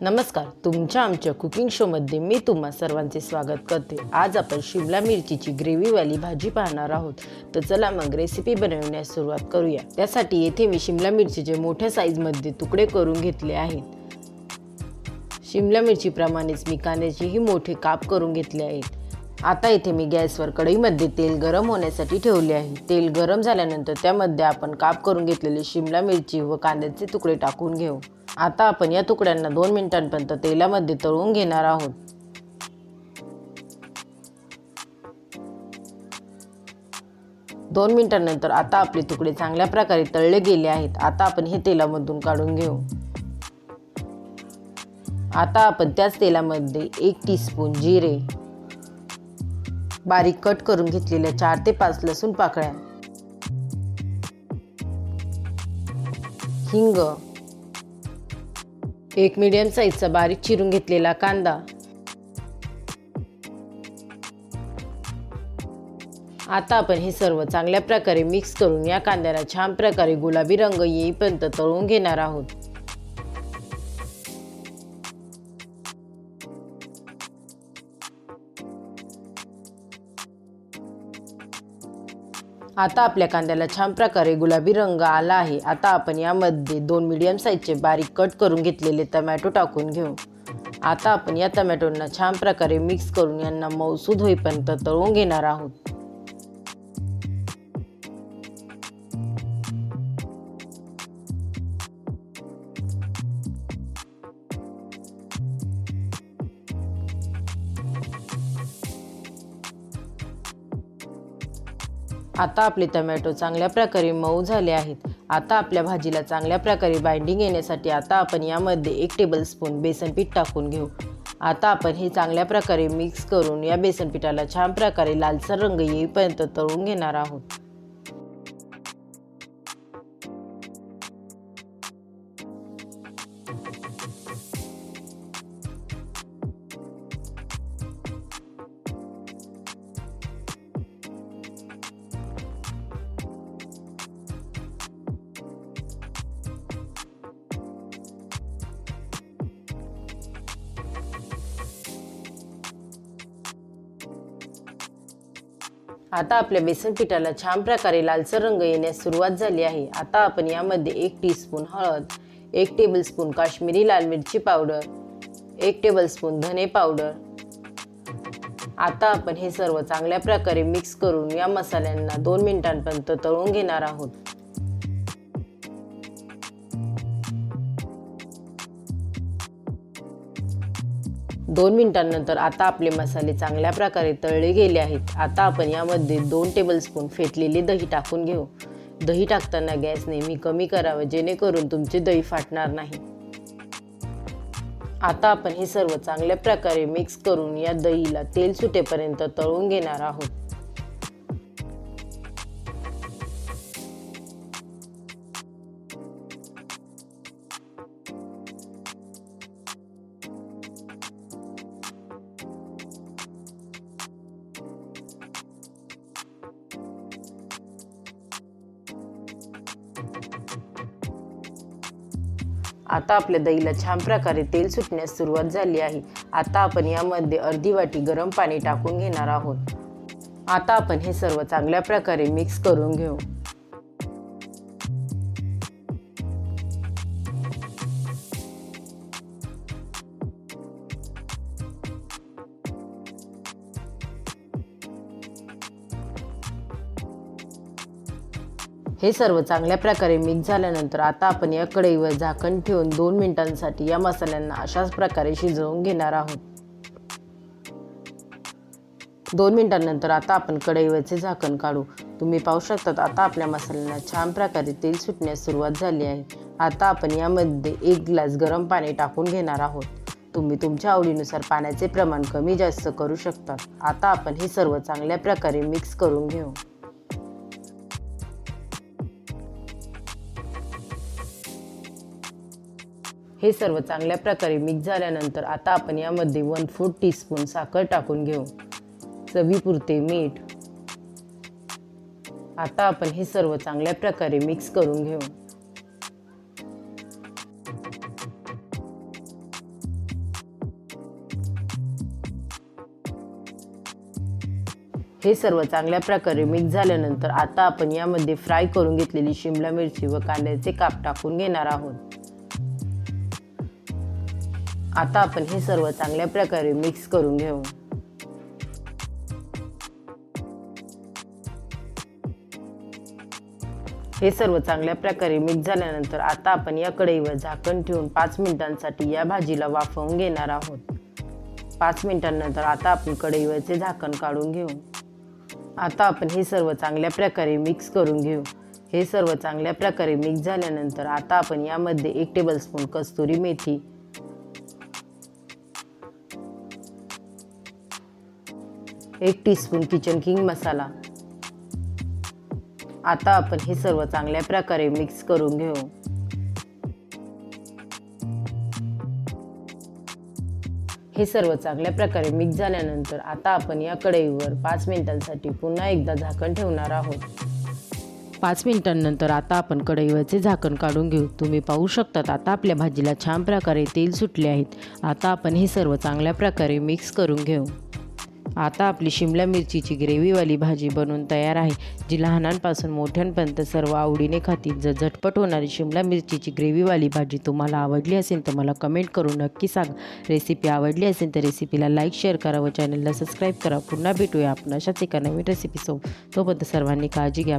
नमस्कार तुमच्या आमच्या कुकिंग शोमध्ये मी तुम्हा सर्वांचे स्वागत करते. आज आपण शिमला मिरचीची ग्रेव्हीवाली भाजी पाहणार आहोत. तर चला मग रेसिपी बनवण्यास सुरुवात करूया. त्यासाठी येथे मी शिमला मिरचीचे मोठ्या साईजमध्ये तुकडे करून घेतले आहेत. शिमला मिरचीप्रमाणेच मी कांद्याचेही मोठे काप करून घेतले आहेत. आता इथे मी गॅसवर कढईमध्ये तेल गरम होण्यासाठी ठेवले आहे. तेल गरम झाल्यानंतर त्यामध्ये आपण काप करून घेतलेले शिमला मिरची व कांद्याचे तुकडे टाकून घेऊ. आता आपण या तुकड्यांना दोन मिनिटांपर्यंत तेलामध्ये तळून घेणार आहोत. दोन मिनिटांनंतर आता आपले तुकडे चांगल्या प्रकारे तळले गेले आहेत. आता आपण हे तेलामधून काढून घेऊ. आता आपण त्याच तेलामध्ये एक टीस्पून जिरे बारीक कट करून घेतलेल्या चार ते पाच लसूण पाकळ्या हिंग एक मीडियम साईजचा बारीक चिरून घेतलेला कांदा. आता आपण हे सर्व चांगल्या प्रकारे मिक्स करून या कांद्याला छान प्रकारे गुलाबी रंग येईपर्यंत तळून घेणार आहोत. आता आपल्या कांद्याला छान प्रकारे गुलाबी रंग आला आहे. आता आपण यामध्ये दोन मीडियम साईजचे बारीक कट करून घेतलेले टमॅटो टाकून घेऊ. आता आपण या टमॅटोंना छान प्रकारे मिक्स करून यांना मौसूद होईपर्यंत तळून घेणार आहोत. आता आपले टमॅटो चांगल्या प्रकारे मऊ झाले आहेत. आता आपल्या भाजीला चांगल्या प्रकारे बाइंडिंग येण्यासाठी आता आपण यामध्ये एक टेबलस्पून बेसन पीठ टाकून घेऊ. आता आपण हे चांगल्या प्रकारे मिक्स करून या बेसन पिठाला छान प्रकारे लालसर रंग येईपर्यंत तळून घेणार आहोत. आता आपल्या बेसन पिठाला छान प्रकारे लालसर रंग येण्यास सुरुवात झाली आहे. आता आपण यामध्ये एक टीस्पून हळद एक टेबलस्पून काश्मीरी लाल मिरची पावडर एक टेबलस्पून धने पावडर आता आपण हे सर्व चांगल्या प्रकारे मिक्स करून या मसाल्यांना दोन मिनिटांपर्यंत तळून घेणार आहोत. दोन मिनिटांनंतर आता आपले मसाले चांगल्या प्रकारे तळले गेले आहेत. आता आपण यामध्ये दोन टेबलस्पून फेटलेले दही टाकून घेऊ. दही टाकताना गॅस नेहमी कमी करावा जेणेकरून तुमचे दही फाटणार नाही. आता आपण हे सर्व चांगल्या प्रकारे मिक्स करून या दहीला तेल सुटेपर्यंत तळून घेणार आहोत. आता आपल्या दहीला छान प्रकारे तेल सुटण्यास सुरुवात झाली आहे. आता आपण यामध्ये अर्धी वाटी गरम पाणी टाकून घेणार आहोत. आता आपण हे सर्व चांगल्या प्रकारे मिक्स करून घेऊ. हे सर्व चांगल्या प्रकारे मिक्स झाल्यानंतर आता आपण या कढईवर झाकण ठेवून दोन मिनिटांसाठी या मसाल्यांना अशाच प्रकारे शिजवून घेणार आहोत. दोन मिनिटांनंतर आता आपण कढईवरचे झाकण काढू. तुम्ही पाहू शकतात आता आपल्या मसाल्यांना छान प्रकारे तेल सुटण्यास सुरुवात झाली आहे. आता आपण यामध्ये एक ग्लास गरम पाणी टाकून घेणार आहोत. तुम्ही तुमच्या आवडीनुसार पाण्याचे प्रमाण कमी जास्त करू शकता. आता आपण हे सर्व चांगल्या प्रकारे मिक्स करून घेऊ. हे सर्व चांगल्या प्रकारे मिक्स झाल्यानंतर आता आपण यामध्ये वन फोर टीस्पून साखर टाकून घेऊ. चवीपुरते मीठ. आता आपण हे सर्व चांगल्या प्रकारे मिक्स करून घेऊ. हे सर्व चांगल्या प्रकारे मिक्स झाल्यानंतर आता आपण यामध्ये फ्राय करून घेतलेली शिमला मिरची व कांद्याचे काप टाकून घेणार आहोत. आता आपण हे सर्व चांगल्या प्रकारे मिक्स करून घेऊ. हे सर्व चांगल्या प्रकारे मिक्स झाल्यानंतर आता आपण या कढईवर झाकण ठेवून पाच मिनिटांसाठी या भाजीला वाफवून घेणार आहोत. पाच मिनिटांनंतर आता आपण कढईवरचे झाकण काढून घेऊ. आता आपण हे सर्व चांगल्या प्रकारे मिक्स करून घेऊ. हे सर्व चांगल्या प्रकारे मिक्स झाल्यानंतर आता आपण यामध्ये एक टेबलस्पून कस्तुरी मेथी एक टीस्पून किचन किंग मसाला आता आपण हे सर्व चांगल्या प्रकारे मिक्स करून घेऊ. हे सर्व चांगल्या प्रकारे मिक्स झाल्यानंतर आता आपण या कढईवर पाच मिनिटांसाठी पुन्हा एकदा झाकण ठेवणार आहोत. पाच मिनिटांनंतर आता आपण कढईवरचे झाकण काढून घेऊ. तुम्ही पाहू शकतात आता आपल्या भाजीला छान प्रकारे तेल सुटले आहेत. आता आपण हे सर्व चांगल्या प्रकारे मिक्स करून घेऊ. आता आपली शिमला मिरचीची ग्रेव्हीवाली भाजी बनवून तयार आहे. जी लहानांपासून मोठ्यांपर्यंत सर्व आवडीने खातील जर झटपट होणारी शिमला मिरचीची ग्रेव्हीवाली भाजी तुम्हाला आवडली असेल तर मला कमेंट करून नक्की सांगा. रेसिपी आवडली असेल तर रेसिपीला लाईक शेअर करा व चॅनलला सबस्क्राईब करा. पुन्हा भेटूया आपण अशाच एका नवीन रेसिपीसोबत. तोपर्यंत सर्वांनी काळजी घ्या.